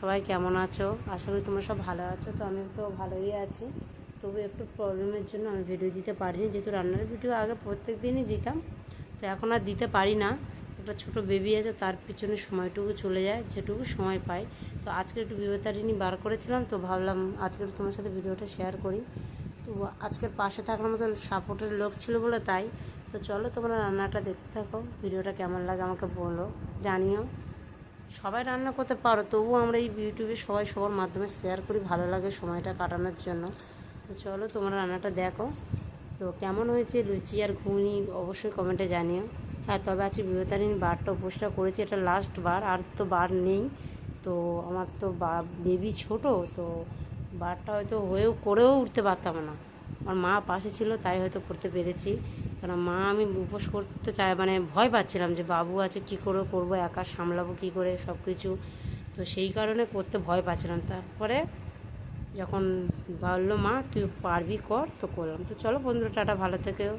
সবাই কেমন আছো? আশা করি তোমরা সব ভালো আছো, তো আমি তো ভালোই আছি। তবু একটু প্রবলেমের জন্য আমি ভিডিও দিতে পারিনি, যেহেতু রান্নার ভিডিও আগে প্রত্যেক দিনই দিতাম, তো এখন আর দিতে পারি না। একটা ছোট বেবি আছে, তার পিছনে সময়টুকু চলে যায়, যেটুকু সময় পাই তো আজকে একটু বিবেতারিণী বার করেছিলাম, তো ভাবলাম আজকে তোমার সাথে ভিডিওটা শেয়ার করি। তো আজকের পাশে থাকার মতো সাপোর্টের লোক ছিল বলে তাই। তো চলো তোমরা রান্নাটা দেখতে থাকো ভিডিওটা কেমন লাগে আমাকে বলো, জানিও। সবাই রান্না করতে পারো, তবুও আমরা এই ইউটিউবে সবাই সবার মাধ্যমে শেয়ার করি ভালো লাগে সময়টা কাটানোর জন্য। তো চলো তোমরা রান্নাটা দেখো। তো কেমন হয়েছে লুচি আর ঘুগনি অবশ্যই কমেন্টে জানিও। হ্যাঁ তবে আজকে বিবেতারিণী বারটা উপোসটা করেছি, এটা লাস্ট বার, আর তো বার নেই। তো আমার তো বেবি ছোট, তো বারটা হয়তো হয়েও, করেও উঠতে পারতাম না। আমার মা পাশে ছিল, তাই হয়তো করতে পেরেছি। কারণ মা আমি উপোস করতে চাই মানে ভয় পাচ্ছিলাম যে বাবু আছে, কি করে করব, একা সামলাবো কি করে সব কিছু তো সেই কারণে করতে ভয় পাচ্ছিলাম। তারপরে যখন বলল, মা, তুই পারবি কর, তো করলাম। তো চলো বন্ধুরা, টাটা, ভালো থেকেও।